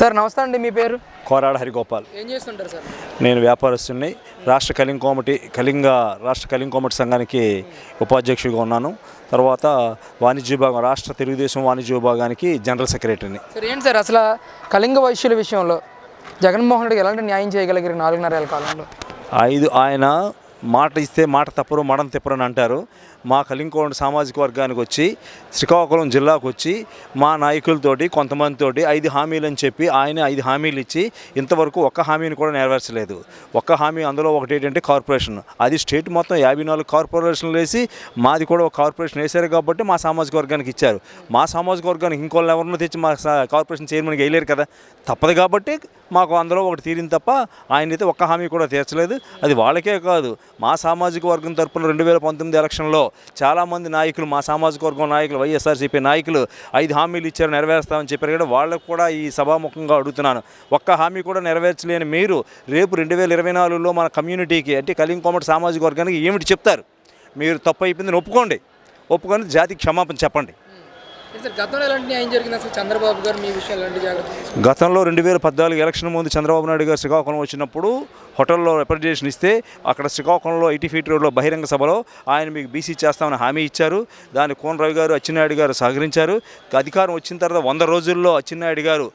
Sir నమస్తే అండి మీ పేరు? కోరాడ హరిగోపాల్. ఏం చేస్తుంటారు సార్? నేను వ్యాపారస్తుని రాష్ట్ర కళింగ కోమటి కళింగ రాష్ట్ర కళింగ కోమటి సంఘానికి ఉపాధ్యక్షుడిగా ఉన్నాను. తర్వాత వాణిజ్య విభాగం రాష్ట్ర తెలుగుదేశం వాణిజ్య విభాగానికి జనరల్ సెక్రటరీని. సార్ ఏంటి సార్ అసలు కళింగ వైశ్యుల విషయంలో జగన్మోహన్ రెడ్డికి ఎలాంటి న్యాయం చేయగలిగారు నాలుగున్నర ఏళ్ళ కాలంలో? ఐదు ఆయన మాట ఇస్తే మాట తప్పరు మడం తిప్పరు అని అంటారు. మా కలింకోణ సామాజిక వర్గానికి వచ్చి శ్రీకాకుళం జిల్లాకు వచ్చి మా నాయకులతోటి కొంతమందితోటి ఐదు హామీలు అని చెప్పి ఆయన ఐదు హామీలు ఇచ్చి ఇంతవరకు ఒక్క హామీని కూడా నెరవేర్చలేదు. ఒక్క హామీ అందులో ఒకటి ఏంటంటే కార్పొరేషన్. అది స్టేట్ మొత్తం యాభై నాలుగు కార్పొరేషన్లు వేసి మాది కూడా ఒక కార్పొరేషన్ వేశారు కాబట్టి మా సామాజిక వర్గానికి ఇచ్చారు. మా సామాజిక వర్గానికి ఇంకోళ్ళు ఎవరినో తెచ్చి మా కార్పొరేషన్ చైర్మన్కి వేయలేరు కదా. తప్పదు కాబట్టి మాకు అందులో ఒకటి తీరింది తప్ప ఆయన అయితే ఒక్క హామీ కూడా తీర్చలేదు. అది వాళ్ళకే కాదు. మా సామాజిక వర్గం తరపున రెండు వేల పంతొమ్మిది ఎలక్షన్లో చాలామంది నాయకులు మా సామాజిక వర్గం నాయకులు వైఎస్ఆర్సీపీ నాయకులు ఐదు హామీలు ఇచ్చారు నెరవేరుస్తామని చెప్పారు. కదా వాళ్ళకు కూడా ఈ సభాముఖంగా అడుగుతున్నాను. ఒక్క హామీ కూడా నెరవేర్చలేని మీరు రేపు రెండు వేల ఇరవై నాలుగులో మన కమ్యూనిటీకి అంటే కలింగ్ కోమటి సామాజిక వర్గానికి ఏమిటి చెప్తారు? మీరు తప్పు అయిపోయిందని ఒప్పుకోండి. ఒప్పుకొని జాతికి క్షమాపణ చెప్పండి. తీసుకున్నారు? గతంలో రెండు వేల పద్నాలుగు ఎలక్షన్ ముందు చంద్రబాబు నాయుడు గారు శ్రీకాకుళం వచ్చినప్పుడు హోటల్లో రిప్రజెంటేషన్ ఇస్తే అక్కడ శ్రీకాకుళంలో ఎయిటీ ఫీట్ రోడ్లో బహిరంగ సభలో ఆయన మీకు బీసీ చేస్తామని హామీ ఇచ్చారు. దాని కోన్ రవి గారు అచ్చెన్నాయుడు గారు సహకరించారు. అధికారం వచ్చిన తర్వాత వంద రోజుల్లో అచ్చెన్నాయుడు గారు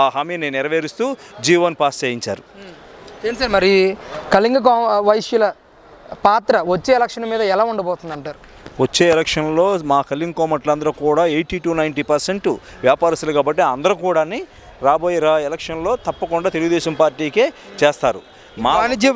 ఆ హామీని నెరవేరుస్తూ జీవోని పాస్ చేయించారు. ఏంటి సార్ మరి కళింగ వైశ్యుల పాత్ర వచ్చే ఎలక్షన్ మీద ఎలా ఉండబోతుంది అంటారు వచ్చే ఎలక్షన్లో మా కలింగ్ కోమట్లందరూ కూడా ఎయిటీ టు నైంటీ పర్సెంట్ వ్యాపారస్తులు కాబట్టి అందరూ కూడా రాబోయే రా ఎలక్షన్లో తప్పకుండా తెలుగుదేశం పార్టీకే చేస్తారు. మా వాణిజ్య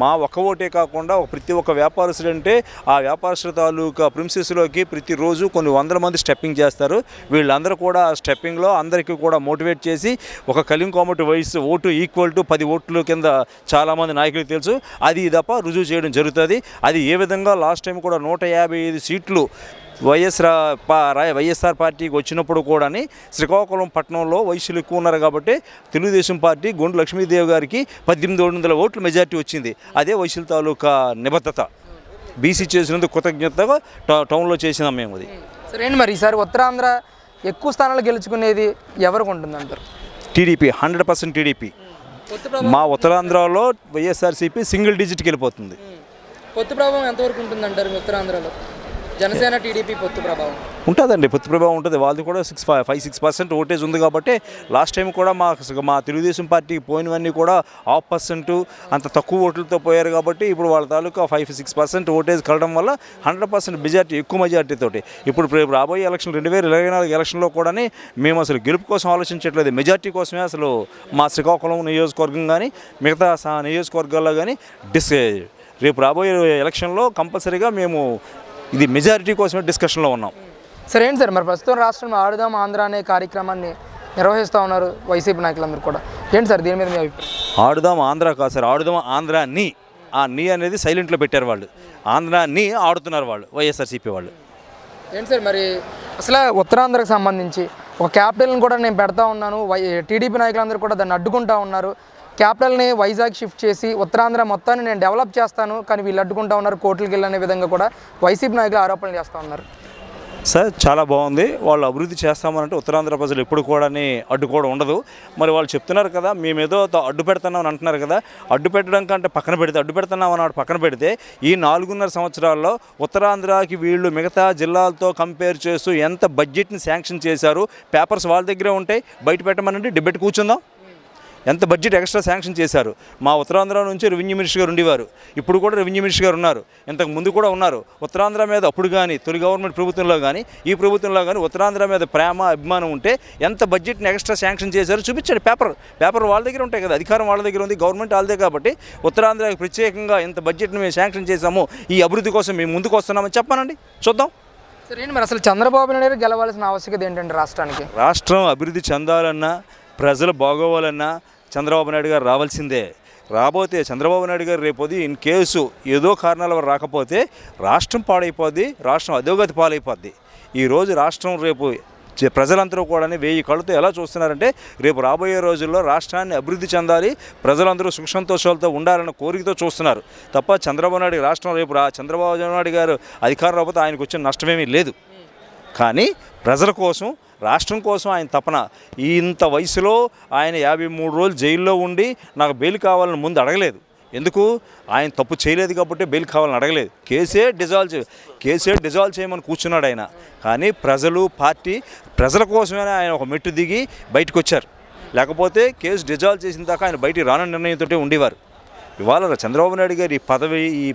మా ఒక్క ఓటే కాకుండా ఒక ప్రతి ఒక్క వ్యాపారస్తుడు అంటే ఆ వ్యాపారస్తుల తాలూకా ప్రిన్సెస్లోకి ప్రతిరోజు కొన్ని వందల మంది స్టెప్పింగ్ చేస్తారు. వీళ్ళందరూ కూడా ఆ స్టెప్పింగ్లో అందరికీ కూడా మోటివేట్ చేసి ఒక కలిం కోమటి వయసు ఓటు ఈక్వల్ టు పది ఓట్లు కింద చాలామంది నాయకులకు తెలుసు. అది తప్ప రుజువు చేయడం జరుగుతుంది. అది ఏ విధంగా లాస్ట్ టైం కూడా నూట యాభై ఐదు సీట్లు వైఎస్ వైఎస్ఆర్ పార్టీకి వచ్చినప్పుడు కూడాని శ్రీకాకుళం పట్టణంలో వయసులు ఎక్కువ ఉన్నారు కాబట్టి తెలుగుదేశం పార్టీ గొండు లక్ష్మీదేవి గారికి పద్దెనిమిది వందల ఓట్ల మెజార్టీ వచ్చింది. అదే వయసుల తాలూకా నిబద్ధత. బీసీ చేసినందుకు కృతజ్ఞతగా టౌన్లో చేసినాం మేము అది. సరే ఏంటి మరి ఈసారి ఉత్తరాంధ్ర ఎక్కువ స్థానాలు గెలుచుకునేది ఎవరికి ఉంటుంది అంటారు టీడీపీ హండ్రెడ్ పర్సెంట్ టీడీపీ. పొత్తు మా ఉత్తరాంధ్రలో వైఎస్ఆర్సీపీ సింగిల్ డిజిట్కి వెళ్ళిపోతుంది. పొత్తు ప్రభావం ఎంతవరకు ఉంటుంది అంటారు మీ ఉత్తరాంధ్రలో? జనసేన టీడీపీ పొత్తు ప్రభావం. ఉంటుందండి పొత్తు ప్రభావం ఉంటుంది. వాళ్ళది కూడా six five five six percent votage ఉంది కాబట్టి లాస్ట్ టైం కూడా మా మా తెలుగుదేశం పార్టీకి పోయినవన్నీ కూడా హాఫ్ పర్సెంట్ అంత తక్కువ ఓట్లతో పోయారు కాబట్టి ఇప్పుడు వాళ్ళ తాలూకా ఫైవ్ సిక్స్ పర్సెంట్ ఓటేజ్ కలడం వల్ల హండ్రెడ్ పర్సెంట్ మెజార్టీ ఎక్కువ మెజార్టీ తోటి. ఇప్పుడు రేపు రాబోయే ఎలక్షన్ రెండు వేల ఇరవై నాలుగు ఎలక్షన్లో కూడా మేము అసలు గెలుపు కోసం ఆలోచించట్లేదు. మెజార్టీ కోసమే అసలు మా శ్రీకాకుళం నియోజకవర్గం కానీ మిగతా నియోజకవర్గాల్లో కానీ డిస్ రేపు రాబోయే ఎలక్షన్లో కంపల్సరీగా మేము ఇది మెజారిటీ కోసమే డిస్కషన్లో ఉన్నాం. సరే ఏంటి సార్? మరి ప్రస్తుతం రాష్ట్రంలో ఆడుదాం ఆంధ్ర అనే కార్యక్రమాన్ని నిర్వహిస్తూ ఉన్నారు వైసీపీ నాయకులందరూ కూడా. ఏంటి సార్ దీని మీద మీ అభిప్రాయం? ఆడుదాం ఆంధ్ర కాదు సార్ ఆడుదాం ఆంధ్ర నీ. ఆ నీ అనేది సైలెంట్లో పెట్టారు వాళ్ళు. ఆంధ్ర నీ ఆడుతున్నారు వాళ్ళు వైఎస్ఆర్సీపీ వాళ్ళు. ఏంటి సార్ మరి అసలు ఉత్తరాంధ్రకు సంబంధించి ఒక క్యాపిటల్ని కూడా నేను పెడతా ఉన్నాను వై టీడీపీ నాయకులందరూ కూడా దాన్ని అడ్డుకుంటా ఉన్నారు. క్యాపిటల్ని వైజాగ్ షిఫ్ట్ చేసి ఉత్తరాంధ్ర మొత్తాన్ని నేను డెవలప్ చేస్తాను కానీ వీళ్ళు అడ్డుకుంటా ఉన్నారు కోర్టులకు వెళ్ళనే విధంగా కూడా వైసీపీ నాయకులు ఆరోపణలు చేస్తూ ఉన్నారు. సార్ చాలా బాగుంది. వాళ్ళు అభివృద్ధి చేస్తామనంటే ఉత్తరాంధ్ర ప్రజలు ఎప్పుడు కూడా అడ్డుకోవడం ఉండదు. మరి వాళ్ళు చెప్తున్నారు కదా మేమేదో అడ్డు పెడుతున్నాం అని అంటున్నారు కదా అడ్డు పెట్టడం కంటే పక్కన పెడితే అడ్డు పెడుతున్నాం అన్నాడు పక్కన పెడితే ఈ నాలుగున్నర సంవత్సరాల్లో ఉత్తరాంధ్రకి వీళ్ళు మిగతా జిల్లాలతో కంపేర్ చేస్తూ ఎంత బడ్జెట్ని శాంక్షన్ చేశారు పేపర్స్ వాళ్ళ దగ్గరే ఉంటాయి బయట పెట్టమనండి డిబెట్ కూర్చుందాం. ఎంత బడ్జెట్ ఎక్స్ట్రా శాంక్షన్ చేశారు? మా ఉత్తరాంధ్ర నుంచి రెవెన్యూ మినిస్టర్ గారు ఉండేవారు. ఇప్పుడు కూడా రెవెన్యూ మినిస్టర్ గారు ఉన్నారు. ఇంతకు ముందు కూడా ఉన్నారు. ఉత్తరాంధ్ర మీద అప్పుడు కానీ తొలి గవర్నమెంట్ ప్రభుత్వంలో కానీ ఈ ప్రభుత్వంలో కానీ ఉత్తరాంధ్ర మీద ప్రేమ అభిమానం ఉంటే ఎంత బడ్జెట్ని ఎక్స్ట్రా శాంక్షన్ చేశారో చూపించండి. పేపర్ పేపర్ వాళ్ళ దగ్గర ఉంటాయి కదా అధికారం వాళ్ళ దగ్గర ఉంది గవర్నమెంట్ వాళ్ళదే కాబట్టి ఉత్తరాంధ్రకి ప్రత్యేకంగా ఎంత బడ్జెట్ని మేము శాంక్షన్ చేశామో. ఈ అభివృద్ధి కోసం మేము ముందుకు వస్తున్నామని చెప్పానండి. చూద్దాం. సరే మరి అసలు చంద్రబాబు నాయుడు గారు గెలవాల్సిన ఆవశ్యకత ఏంటంటే రాష్ట్రానికి? రాష్ట్రం అభివృద్ధి చెందాలన్నా ప్రజలు బాగోవాలన్నా చంద్రబాబు నాయుడు గారు రావాల్సిందే. రాబోతే చంద్రబాబు నాయుడు గారు రేపోది ఇన్ కేసు ఏదో కారణాల వల్ల రాకపోతే రాష్ట్రం పాడైపోద్ది రాష్ట్రం అధోగతి పాలైపోద్ది. ఈరోజు రాష్ట్రం రేపు ప్రజలందరూ కూడా వెయ్యి కళ్ళతో ఎలా చూస్తున్నారంటే రేపు రాబోయే రోజుల్లో రాష్ట్రాన్ని అభివృద్ధి చెందాలి ప్రజలందరూ సుఖ సంతోషాలతో ఉండాలన్న కోరికతో చూస్తున్నారు. తప్ప చంద్రబాబు నాయుడు రాష్ట్రం రేపు చంద్రబాబు నాయుడు గారు అధికారం రాకపోతే ఆయనకు వచ్చిన నష్టమేమీ లేదు. కానీ ప్రజల కోసం రాష్ట్రం కోసం ఆయన తపన. ఈ ఇంత వయసులో ఆయన యాభై మూడు రోజులు జైల్లో ఉండి నాకు బెయిల్ కావాలని ముందు అడగలేదు. ఎందుకు? ఆయన తప్పు చేయలేదు కాబట్టి బెయిల్ కావాలని అడగలేదు. కేసే డిజాల్వ్ చే కేసే డిజాల్వ్ చేయమని కూర్చున్నాడు ఆయన. కానీ ప్రజలు పార్టీ ప్రజల కోసమే ఆయన ఒక మెట్టు దిగి బయటకు వచ్చారు లేకపోతే కేసు డిజాల్వ్ చేసిన దాకా ఆయన బయటికి రానని నిర్ణయంతో ఉండేవారు. ఇవాళ చంద్రబాబు నాయుడు గారు ఈ పదవి ఈ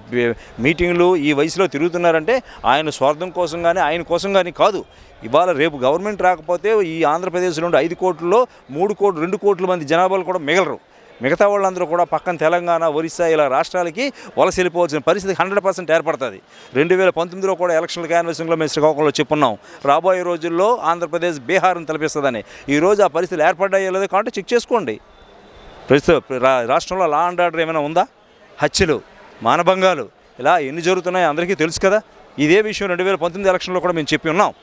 మీటింగ్లు ఈ వయసులో తిరుగుతున్నారంటే ఆయన స్వార్థం కోసం కానీ ఆయన కోసం కానీ కాదు. ఇవాళ రేపు గవర్నమెంట్ రాకపోతే ఈ ఆంధ్రప్రదేశ్లో ఉండే ఐదు కోట్లలో మూడు కోట్లు రెండు కోట్ల మంది జనాభాలు కూడా మిగలరు. మిగతా వాళ్ళందరూ కూడా పక్కన తెలంగాణ ఒరిస్సా ఇలా రాష్ట్రాలకి వలస వెళ్ళిపోవాల్సిన పరిస్థితి హండ్రెడ్ పర్సెంట్ ఏర్పడుతుంది. రెండు వేల పంతొమ్మిదిలో కూడా ఎలక్షన్ల క్యాన్వసింగ్లో మేము శ్రీకాకుళంలో చెప్పున్నాం. రాబోయే రోజుల్లో ఆంధ్రప్రదేశ్ బీహార్ని తలపిస్తుందని. ఈరోజు ఆ పరిస్థితులు ఏర్పడ్డాయో లేదో కాబట్టి చెక్ చేసుకోండి. ప్రస్తుత రా- రాష్ట్రంలో లా అండ్ ఆర్డర్ ఏమైనా ఉందా? హత్యలు మానభంగాలు ఇలా ఎన్ని జరుగుతున్నాయో అందరికీ తెలుసు కదా? ఇదే విషయం రెండు వేల పంతొమ్మిది ఎలక్షన్లో కూడా మేము చెప్పి ఉన్నాం.